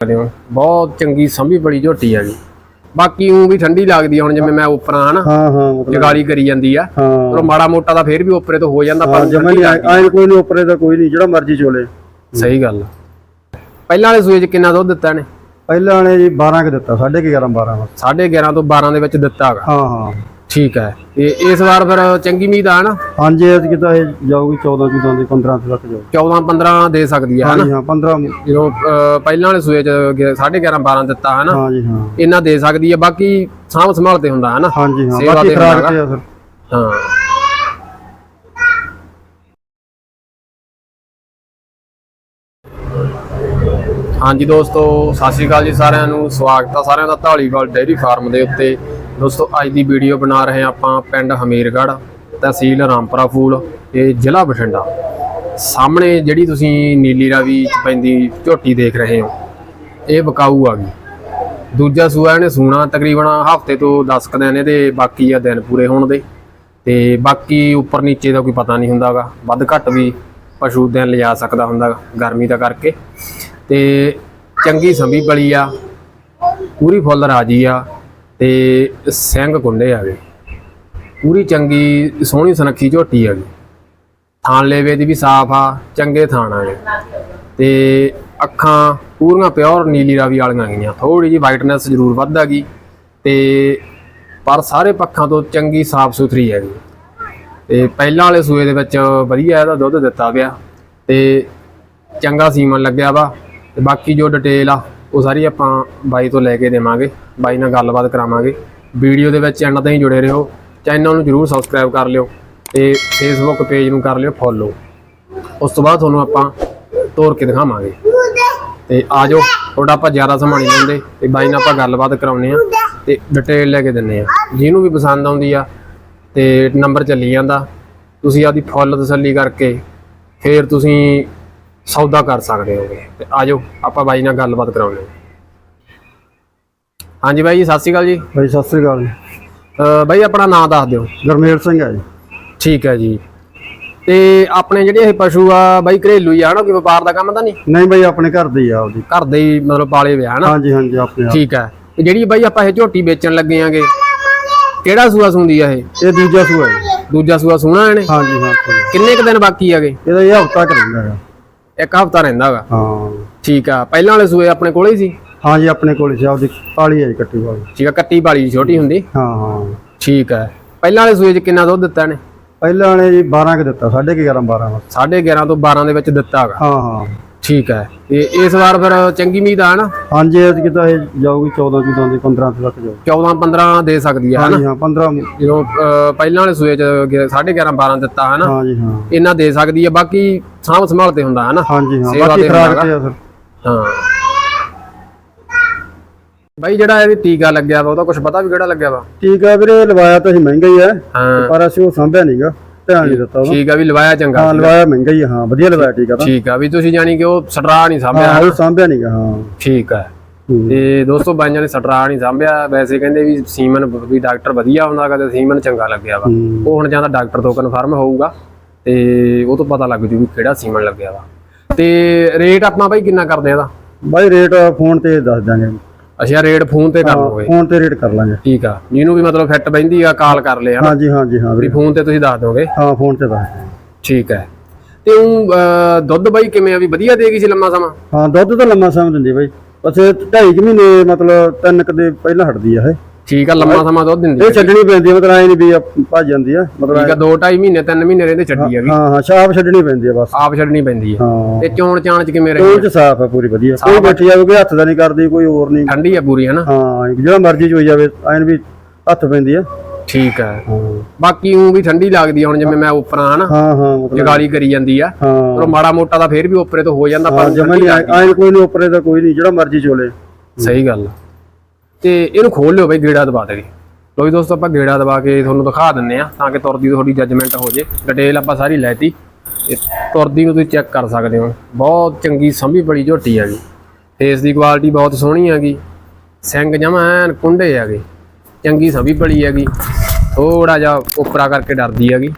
ਹੋ ਬਹੁਤ ਚੰਗੀ ਸੰਭੀ ਬੜੀ ਝੋਟੀ ਹੈਗੀ ਬਾਕੀ ਉਹ ਵੀ ਠੰਡੀ ਲੱਗਦੀ ਆ ਹੁਣ ਜਿਵੇਂ ਮੈਂ ਉੱਪਰਾਂ ਹਨਾ ਹਾਂ ਹਾਂ ਮਤਲਬ ਜਗਾਲੀ ਕਰੀ ਜਾਂਦੀ ਆ ਚਲੋ ਮਾੜਾ ਮੋਟਾ ਤਾਂ ਫੇਰ ਵੀ ਉੱਪਰੇ ਤੋਂ ਹੋ ਜਾਂਦਾ ਪਰ ਜਮਾ ਨਹੀਂ ਆਏ ਕੋਈ ਨਹੀਂ ਉੱਪਰੇ ਦਾ ਕੋਈ ਨਹੀਂ ਜਿਹੜਾ ਮਰਜ਼ੀ ਚੋਲੇ। ਸਹੀ ਗੱਲ ਆ। ਪਹਿਲਾਂ ਵਾਲੇ ਸੂਏ 'ਚ ਕਿੰਨਾ ਦੁੱਧ ਦਿੱਤਾ ਨੇ ਪਹਿਲਾਂ ਨੇ ਜੀ 12 ਕ ਦਿੱਤਾ 11.5 12 ਬਸ 11.5 ਤੋਂ 12 ਦੇ ਵਿੱਚ ਦਿੱਤਾ ਹੈਗਾ ਹਾਂ ਹਾਂ। ਠੀਕ ਹੈ। ਤੇ ਇਸ ਵਾਰ ਫਿਰ ਚੰਗੀ ਉਮੀਦ ਆ ਨਾ? ਹਾਂਜੀ ਇਹ ਕਿਤਾ ਇਹ ਜਾਊਗੀ 14 14 ਦੀ 15 ਤੱਕ ਜਾਊ 14 15 ਦੇ ਸਕਦੀ ਹਨਾ? ਹਾਂਜੀ ਹਾਂ 15 ਜਦੋਂ ਅਹ, ਪਹਿਲਾਂ ਵਾਲੇ ਸੂਏ 'ਚ 11.5 12 ਦਿੱਤਾ ਹਨਾ? ਹਾਂਜੀ ਹਾਂ। ਇਹਨਾਂ ਦੇ ਸਕਦੀ ਆ ਬਾਕੀ ਸਾਂਭ ਸੰਭਾਲ ਤੇ ਹੁੰਦਾ ਹਨਾ? ਹਾਂਜੀ ਹਾਂ ਬਾਕੀ ਤੇ ਖਰਾਕ ਤੇ ਆ ਫਿਰ। ਹਾਂ। ਹਾਂਜੀ ਦੋਸਤੋ ਸਤਿ ਸ਼੍ਰੀ ਅਕਾਲ ਜੀ ਸਾਰਿਆਂ ਨੂੰ। ਸਵਾਗਤ ਆ ਸਾਰਿਆਂ ਦਾ ਢਾਲੀਵਾਲ ਡੇਅਰੀ ਫਾਰਮ ਦੇ ਉੱਤੇ। ਦੋਸਤੋ ਅੱਜ ਦੀ ਵੀਡੀਓ ਬਣਾ ਰਹੇ ਹਾਂ ਆਪਾਂ ਪਿੰਡ ਹਮੀਰਗੜ੍ਹ ਤਹਿਸੀਲ ਰਾਮਪੁਰਾ ਫੂਲ ਤੇ ਜ਼ਿਲ੍ਹਾ ਬਠਿੰਡਾ। ਸਾਹਮਣੇ ਜਿਹੜੀ ਤੁਸੀਂ ਨੀਲੀ ਰਾਵੀ ਚ ਪੈਂਦੀ ਝੋਟੀ ਦੇਖ ਰਹੇ ਹੋ ਇਹ ਬਕਾਊ ਆ ਗਈ। ਦੂਜਾ ਸੂਆ ਇਹਨੇ ਸੂਣਾ ਤਕਰੀਬਨ ਹਫ਼ਤੇ ਤੋਂ 10 ਕੁ ਦਿਨ ਇਹਦੇ ਬਾਕੀ ਆ ਦਿਨ ਪੂਰੇ ਹੋਣ ਦੇ। ਤੇ ਬਾਕੀ ਉੱਪਰ ਨੀਚੇ ਦਾ ਕੋਈ ਪਤਾ ਨਹੀਂ ਹੁੰਦਾਗਾ ਵੱਧ ਘੱਟ ਵੀ ਪਸ਼ੂ ਦਿਨ ਲਿਜਾ ਸਕਦਾ ਹੁੰਦਾ ਗਾ, ਗਰਮੀ ਦਾ ਕਰਕੇ। ਤੇ ਚੰਗੀ ਸੰਭੀ ਬਲੀ ਆ ਪੂਰੀ ਫੁੱਲ ਰਾਜੀ ਆ। ਤੇ ਸਿੰਘ ਕੁੰਡੇ ਆ ਗਏ। ਪੂਰੀ ਚੰਗੀ ਸੋਹਣੀ ਸੁਨੱਖੀ ਝੋਟੀ ਆ ਗਈ। ਥਾਣ ਲੇਵੇ ਦੀ ਵੀ ਸਾਫ਼ ਆ, ਚੰਗੇ ਥਾਣ ਆ ਗਏ। ਤੇ ਅੱਖਾਂ ਪੂਰੀਆਂ ਪਿਓਰ ਨੀਲੀ ਰਾਵੀ ਵਾਲੀਆਂ ਗਈਆਂ। ਥੋੜੀ ਜੀ ਵਾਈਟਨੈਸ ਜ਼ਰੂਰ ਵੱਧ ਆ ਗਈ। ਤੇ ਪਰ ਸਾਰੇ ਪੱਖਾਂ ਤੋਂ ਚੰਗੀ ਸਾਫ਼ ਸੁਥਰੀ ਹੈਗੀ ਤੇ ਪਹਿਲਾਂ ਵਾਲੇ ਸੂਏ ਦੇ ਵਿੱਚ ਵਧੀਆ ਇਹਦਾ ਦੁੱਧ ਦਿੱਤਾ ਗਿਆ। ਤੇ ਚੰਗਾ ਸੀਮਨ ਲੱਗਿਆ ਵਾ। ਤੇ ਬਾਕੀ ਜੋ ਡਿਟੇਲ ਆ ਉਹ ਸਾਰੀ ਆਪਾਂ ਬਾਈ ਤੋਂ ਲੈ ਕੇ ਦੇਵਾਂਗੇ, ਬਾਈ ਨਾਲ ਗੱਲਬਾਤ ਕਰਾਵਾਂਗੇ। ਵੀਡੀਓ ਦੇ ਵਿੱਚ ਐਂਡ ਤਾਈਂ ਜੁੜੇ ਰਹੋ ਚੈਨਲ ਨੂੰ ਜਰੂਰ ਸਬਸਕ੍ਰਾਈਬ ਕਰ ਲਿਓ ਤੇ ਫੇਸਬੁੱਕ ਪੇਜ ਨੂੰ ਕਰ ਲਿਓ ਫੋਲੋ ਉਸ ਤੋਂ ਬਾਅਦ ਤੁਹਾਨੂੰ ਆਪਾਂ ਤੋਰ ਕੇ ਦਿਖਾਵਾਂਗੇ। ਤੇ ਆ ਜਾਓ ਥੋੜਾ ਆਪਾਂ ਜ਼ਿਆਦਾ ਸਮਾਂ ਨਹੀਂ ਲੈਂਦੇ, ਤੇ ਬਾਈ ਨਾਲ ਆਪਾਂ ਗੱਲਬਾਤ ਕਰਾਉਨੇ ਆ ਤੇ ਡਿਟੇਲ ਲੈ ਕੇ ਦਿੰਨੇ ਆ ਜਿਹਨੂੰ ਵੀ ਪਸੰਦ ਆਉਂਦੀ ਆ ਤੇ ਨੰਬਰ ਚੱਲੀ ਜਾਂਦਾ, ਤੁਸੀਂ ਆਦੀ ਫੁੱਲ ਤਸੱਲੀ ਕਰਕੇ ਫੇਰ ਤੁਸੀਂ ਸੌਦਾ ਕਰ ਸਕਦੇ ਹੋਗੇ। ਤੇ ਆ ਜਾਓ ਆਪਾਂ ਬਾਈ ਨਾਲ ਗੱਲਬਾਤ ਕਰਾਉਨੇ ਹਾਂਜੀ ਬਾਈ ਜੀ ਸਤਿ ਸ਼੍ਰੀ ਅਕਾਲ ਜੀ। ਬਾਈ ਸਤਿ ਸ੍ਰੀ ਅਕਾਲ ਜੀ। ਅਹ ਬਾਈ ਆਪਣਾ ਨਾਮ ਦੱਸ ਦਿਓ। ਗਰਮੇਲ ਸਿੰਘ ਹੈ ਜੀ। ਠੀਕ ਹੈ ਜੀ। ਤੇ ਆਪਣੇ ਜਿਹੜੇ ਇਹ ਪਸ਼ੂ ਆ ਬਾਈ ਘਰੇਲੂ ਹੀ ਆ ਹਨਾ? ਕੋਈ ਵਪਾਰ ਦਾ ਕੰਮ ਤਾਂ ਨਹੀਂ? ਨਹੀਂ ਬਾਈ ਆਪਣੇ ਘਰ ਦੀ ਆ ਉਹਦੀ ਘਰ ਦੇ ਹੀ ਮਤਲਬ ਪਾਲੇ ਵਿਆ ਹਨਾ? ਹਾਂਜੀ ਹਾਂਜੀ ਆਪਣੇ ਆਪ। ਠੀਕ ਹੈ। ਤੇ ਜਿਹੜੀ ਬਾਈ ਆਪਾਂ ਇਹ ਝੋਟੀ ਵੇਚਣ ਲੱਗੇ ਆਂਗੇ ਕਿਹੜਾ ਸੂਆ ਸੁੰਦੀ ਆ ਇਹ? ਇਹ ਦੂਜਾ ਸੂਆ ਹੈ ਜੀ। ਦੂਜਾ ਸੂਆ ਸੂਣਾ ਇਹਨੇ? ਹਾਂਜੀ ਹਾਂ। ਕਿੰਨੇ ਕੁ ਦਿਨ ਬਾਕੀ ਆਗੇ ਇਹਦਾ ਇਹ ਹਫਤਾ ਕਰ ਰਹਿੰਦਾ ਹੈ ਇੱਕ ਹਫਤਾ ਰਹਿੰਦਾਗਾ ਹਾਂ। ਠੀਕ ਆ ਪਹਿਲਾਂ ਵਾਲੇ ਸੂਏ ਆਪਣੇ ਕੋਲੇ ਹੀ ਸੀ? ਹਾਂਜੀ ਆਪਣੇ ਕੋਲ ਸੀ ਆਪਦੀ ਪਾਲੀ ਹੈ ਜੀ ਕੱਟੀ ਵਾਲੀ। ਠੀਕ ਆ ਕੱਟੀ ਵਾਲੀ ਛੋਟੀ ਹੁੰਦੀ? ਹਾਂ ਹਾਂ। ਠੀਕ ਆ ਪਹਿਲਾਂ ਵਾਲੇ ਸੂਏ 'ਚ ਕਿੰਨਾ ਦੁੱਧ ਦਿੱਤਾ ਨੇ ਪਹਿਲਾਂ ਨੇ ਜੀ 12 ਕ ਦਿੱਤਾ 11.5 12 ਬਸ 11.5 ਤੋਂ 12 ਦੇ ਵਿੱਚ ਦਿੱਤਾਗਾ ਹਾਂ ਹਾਂ। ਠੀਕ ਹੈ। ਤੇ ਇਸ ਵਾਰ ਫਿਰ ਚੰਗੀ ਉਮੀਦ ਆ ਨਾ? ਹਾਂਜੀ ਇਹ ਕਿਤਾ ਇਹ ਜਾਊਗੀ 14 14 ਦੀ 15 ਤੱਕ ਜਾਊ। 14 15 ਦੇ ਸਕਦੀ ਹਨਾ ਹਾਂਜੀ ਹਾਂ 15 ਜਦੋਂ ਅਹ, ਪਹਿਲਾਂ ਵਾਲੇ ਸੂਏ 'ਚ 11.5 12 ਦਿੱਤਾ ਹਨਾ ਹਾਂਜੀ ਹਾਂ। ਇਹਨਾਂ ਦੇ ਸਕਦੀ ਆ ਬਾਕੀ ਸਾਂਭ ਸੰਭਾਲ ਤੇ ਹੁੰਦਾ ਹਨਾ ਹਾਂਜੀ ਹਾਂ ਸੇਵਾ ਬਾਕੀ ਤੇ ਖਰਾਕ ਤੇ ਆ ਫਿਰ ਹਾਂ। ਬਾਈ ਜਿਹੜਾ ਇਹ ਟੀਕਾ ਲੱਗਿਆ ਵਾ ਉਹਦਾ ਕੁਝ ਪਤਾ ਵੀ ਕਿਹੜਾ ਲੱਗਿਆ ਵਾ? ਆ ਵੀਰੇ ਲਵਾਇਆ ਤਾਂ ਅਸੀਂ ਮਹਿੰਗਾ ਹੀ ਹੈ ਹਾਂ। ਪਰ ਅਸੀਂ ਉਹ ਸੰਭਿਆ ਨਹੀਂਗਾ ਧਿਆਨ ਨਹੀਂ ਦਿੱਤਾ ਉਹਦਾ। ਠੀਕ ਆ ਵੀ ਲਵਾਇਆ ਚੰਗਾ ਹਾਂ ਲਵਾਇਆ ਮਹਿੰਗਾ ਹੀ ਆ, ਹਾਂ ਵਧੀਆ ਲਵਾਇਆ ਠੀਕ ਆ ਤਾਂ ਠੀਕ ਆ ਵੀ ਤੁਸੀਂ ਜਾਣੀ ਕਿ ਉਹ ਸਟਰਾ ਨਹੀਂ ਸਾਂਭਿਆ ਹਾਂ ਉਹ ਸੰਭਿਆ ਨਹੀਂਗਾ ਹਾਂ। ਠੀਕ ਆ। ਹੂੰ। ਤੇ ਦੋਸਤੋ ਬਾਈਆਂ ਨੇ ਸਟਰਾ ਨਹੀਂ ਸਾਂਭਿਆ। ਵੈਸੇ ਕਹਿੰਦੇ ਵੀ ਸੀਮਨ ਵੀ ਡਾਕਟਰ ਵਧੀਆ ਹੁੰਦਾ ਗਾ ਤੇ ਸੀਮਨ ਚੰਗਾ ਲੱਗਿਆ ਵਾ। ਹੂੰ। ਉਹ ਹੁਣ ਜਾਂਦਾ ਡਾਕਟਰ ਤੋਂ ਕਨਫਰਮ ਹੋਊਗਾ ਤੇ ਉਹ ਤੋਂ ਪਤਾ ਲੱਗ ਜੂ ਵੀ ਕਿਹੜਾ ਸੀਮਨ ਲੱਗਿਆ ਵਾ। ਤੇ ਰੇਟ ਆਪਾਂ ਬਾਈ ਕਿੰਨਾ ਕਰਦੇ ਆ ਬਾਈ ਰੇਟ ਫੋਨ ਤੇ ਦੱਸ ਦਾਂਗੇ ਅੱਛਾ ਰੇਟ ਫੋਨ ਤੇ ਕਰ ਲਓਗੇ ਫੋਨ ਤੇ ਰੇਟ ਕਰ ਲਾਂਗੇ। ਠੀਕ ਆ। ਜਿਹਨੂੰ ਵੀ ਮਤਲਬ ਫਿੱਟ ਬੈਂਦੀ ਆ ਕਾਲ ਕਰ ਲਿਆ ਹਾਂਜੀ ਹਾਂਜੀ ਹਾਂ ਵੀ ਫੋਨ ਤੇ ਤੁਸੀਂ ਦੱਸ ਦੋਗੇ? ਹਾਂ ਫੋਨ ਤੇ ਦੱਸ। ਠੀਕ ਹੈ। ਤੇ ਉਹ ਦੁੱਧ ਬਾਈ ਕਿਵੇਂ ਆ? ਵੀ ਵਧੀਆ ਦੇਗੀ ਸੀ ਲੰਮਾ ਸਮਾਂ? ਹਾਂ ਦੁੱਧ ਤਾਂ ਲੰਮਾ ਸਮਾਂ ਦਿੰਦੀ ਬਾਈ। ਬਸ ਇਹ ਢਾਈ ਕੁ ਮਹੀਨੇ ਮਤਲਬ ਤਿੰਨ ਕੁ ਦੇ ਪਹਿਲਾਂ ਹਟਦੀ ਆ ਇਹ। ਠੀਕ ਆ ਲੰਮਾ ਸਮਾਂ ਦੁੱਧ ਦਿੰਦੀ ਇਹ ਛੱਡਣੀ ਪੈਂਦੀ ਆ ਮਤਲਬ ਐ ਨਹੀਂ ਵੀ ਆ ਭੱਜ ਜਾਂਦੀ ਆ ਮਤਲਬ ਠੀਕ ਆ 2 2.5 ਮਹੀਨੇ 3 ਮਹੀਨੇ ਰਹਿੰਦੇ ਛੱਡੀ ਹੈਗੀ ਹਾਂ ਹਾਂ ਛਾਪ ਛੱਡਣੀ ਪੈਂਦੀ ਆ ਬਸ। ਆਪ ਛੱਡਣੀ ਪੈਂਦੀ ਹਾਂ। ਤੇ ਚੋਣ ਚਾਣ ਚ ਕਿਵੇਂ ਰਹੀ ਉਹ ਚ ਸਾਫ਼ ਆ ਪੂਰੀ ਵਧੀਆ। ਕੋਈ ਬੈਠੀ ਜਾਵੇ ਕੋਈ ਹੱਥ ਦਾ ਨਹੀਂ ਕਰਦੀ ਕੋਈ ਹੋਰ ਨਹੀਂ ਠੰਡੀ ਆ ਪੂਰੀ ਹਨਾ? ਹਾਂ ਜਿਹੜਾ ਮਰਜ਼ੀ ਚ ਹੋਈ ਜਾਵੇ ਐਨ ਵੀ ਹੱਥ ਪੈਂਦੀ ਆ। ਠੀਕ ਹਾਂ। ਬਾਕੀ ਉਹ ਵੀ ਠੰਡੀ ਲੱਗਦੀ ਆ ਹੁਣ ਜਿਵੇਂ ਮੈਂ ਉੱਪਰਾਂ ਹਨਾ? ਹਾਂ ਹਾਂ ਮਤਲਬ। ਜਗਾਲੀ ਕਰੀ ਜਾਂਦੀ ਆ। ਹਾਂ। ਚਲੋ ਮਾੜਾ ਮੋਟਾ ਤਾਂ ਫੇਰ ਵੀ ਉੱਪਰੇ ਤੋਂ ਹੋ ਜਾਂਦਾ ਪਰ ਜਮਾ ਨਹੀਂ ਐਨ ਕੋਈ ਨਹੀਂ ਉੱਪਰੇ ਦਾ ਕੋਈ ਨਹੀਂ ਜਿਹੜਾ ਮਰਜ਼ੀ ਚੋਲੇ। ਸਹੀ ਗੱਲ ਆ। ਤੇ ਇਹਨੂੰ ਖੋਲ ਲਿਓ ਬਈ, ਗੇੜਾ ਦਬਾ ਦੇ। ਲੋ ਵੀ ਦੋਸਤੋ, ਆਪਾਂ ਗੇੜਾ ਦਬਾ ਕੇ ਤੁਹਾਨੂੰ ਦਿਖਾ ਦਿੰਨੇ ਆ ਤਾਂ ਕਿ ਤੁਰਦੀ ਤੁਹਾਡੀ ਜੱਜਮੈਂਟ ਹੋ ਜੇ। ਡਿਟੇਲ ਆਪਾਂ ਸਾਰੀ ਲੈਤੀ ਤੇ। ਤੁਰਦੀ ਨੂੰ ਤੁਸੀਂ ਚੈੱਕ ਕਰ ਸਕਦੇ ਹੋ। ਬਹੁਤ ਚੰਗੀ ਸੰਭੀ ਬੜੀ ਝੋਟੀ ਹੈਗੀ ਫੇਸ ਦੀ ਕੁਆਲਿਟੀ ਬਹੁਤ ਸੋਹਣੀ ਹੈਗੀ ਸਿੰਘ ਜਮਾ ਐਨ ਕੁੰਡੇ ਹੈਗੇ ਚੰਗੀ ਸੰਭੀ ਬੜੀ ਹੈਗੀ ਥੋੜਾ ਜਿਹਾ ਉਪਰਾ ਕਰਕੇ ਡਰਦੀ ਹੈਗੀ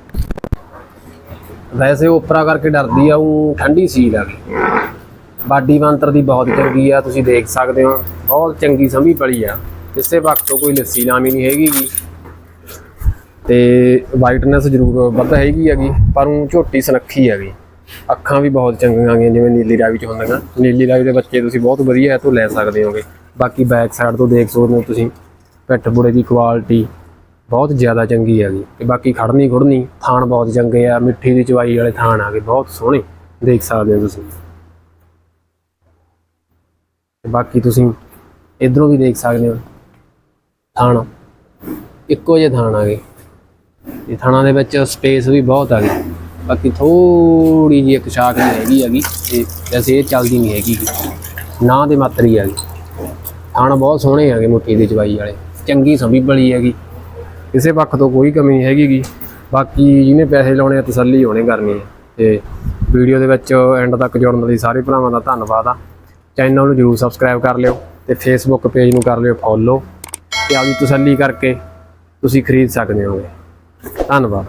ਵੈਸੇ ਉਪਰਾ ਕਰਕੇ ਡਰਦੀ ਆ, ਉਹ ਠੰਡੀ ਸੀਲ ਗਈ। ਬਾਡੀ ਮੰਤਰ ਦੀ ਬਹੁਤ ਚੰਗੀ ਆ, ਤੁਸੀਂ ਦੇਖ ਸਕਦੇ ਹੋ। ਬਹੁਤ ਚੰਗੀ ਸੰਭੀ ਪਲੀ ਆ। ਕਿਸੇ ਵਕਤ ਤੋਂ ਕੋਈ ਲੱਸੀ ਲਾਮੀ ਨਹੀਂ ਹੈਗੀ ਗੀ ਤੇ ਵਾਈਟਨੈਸ ਜ਼ਰੂਰ ਵੱਧ ਹੈਗੀ ਹੈਗੀ, ਪਰ ਉਹ ਝੋਟੀ ਸੁਨੱਖੀ ਹੈਗੀ। ਅੱਖਾਂ ਵੀ ਬਹੁਤ ਚੰਗੀਆਂ ਗਈਆਂ, ਜਿਵੇਂ ਨੀਲੀ ਰਾਵੀ ਚ ਹੁੰਦੀਆਂ। ਨੀਲੀ ਰਾਵੀ ਦੇ ਬੱਚੇ ਤੁਸੀਂ ਬਹੁਤ ਵਧੀਆ ਇਹ ਤੋਂ ਲੈ ਸਕਦੇ ਹੋਗੇ। ਬਾਕੀ ਬੈਕ ਸਾਈਡ ਤੋਂ ਦੇਖ ਸਕਦੇ ਹੋ ਤੁਸੀਂ, ਪਿੱਠ ਬੁੜੇ ਦੀ ਕੁਆਲਿਟੀ ਬਹੁਤ ਜ਼ਿਆਦਾ ਚੰਗੀ ਹੈਗੀ। ਤੇ ਬਾਕੀ ਖੜਨੀ ਖੁੜਨੀ ਥਾਣ ਬਹੁਤ ਚੰਗੇ ਆ, ਮਿੱਠੀ ਦੀ ਚਵਾਈ ਵਾਲੇ ਥਾਣ ਆ ਗਏ, ਬਹੁਤ ਸੋਹਣੇ। ਦੇਖ ਸਕਦੇ ਹੋ ਤੁਸੀਂ। ਬਾਕੀ ਤੁਸੀਂ ਇਧਰੋਂ ਵੀ ਦੇਖ ਸਕਦੇ ਹੋ ਥਾਣਾ। ਇੱਕੋ ਜਿਹੇ ਥਾਣ ਆ ਗਏ ਇਹ ਥਾਣਾ ਦੇ ਵਿੱਚ ਸਪੇਸ ਵੀ ਬਹੁਤ ਆ ਗਈ ਬਾਕੀ ਥੋੜੀ ਜਿਹੀ ਇੱਕ ਸ਼ਾਖ ਨਹੀਂ ਹੈਗੀ ਹੈਗੀ ਤੇ ਵੈਸੇ ਇਹ ਚੱਲਦੀ ਨਹੀਂ ਹੈਗੀ। ਗੀ। ਨਾ ਦੇ ਹੀ ਹੈਗੀ। ਥਾਣਾ ਬਹੁਤ ਸੋਹਣੇ ਹੈਗੇ ਮੁੱਠੀ ਦੇ ਚਵਾਈ ਵਾਲੇ। ਚੰਗੀ ਸੰਭੀ ਬਲੀ ਹੈਗੀ। ਕਿਸੇ ਪੱਖ ਤੋਂ ਕੋਈ ਕਮੀ ਨਹੀਂ ਹੈਗੀ ਬਾਕੀ ਜਿਹਨੇ ਪੈਸੇ ਲਾਉਣੇ ਆ, ਤਸੱਲੀ ਹੋਣੇ ਕਰਨੀ ਹੈ ਤੇ ਵੀਡੀਓ ਦੇ ਵਿੱਚ ਐਂਡ ਤੱਕ ਜੁੜਨ ਲਈ ਸਾਰੇ ਭਰਾਵਾਂ ਦਾ ਧੰਨਵਾਦ ਆ। ਚੈਨਲ ਨੂੰ ਜਰੂਰ ਸਬਸਕ੍ਰਾਈਬ ਕਰ ਲਿਓ ਤੇ ਫੇਸਬੁੱਕ ਪੇਜ ਨੂੰ ਕਰ ਲਿਓ ਫੋਲੋ ਤੇ ਆਪਦੀ ਤਸੱਲੀ ਕਰਕੇ ਤੁਸੀਂ ਖਰੀਦ ਸਕਦੇ ਹੋਗੇ। ਧੰਨਵਾਦ।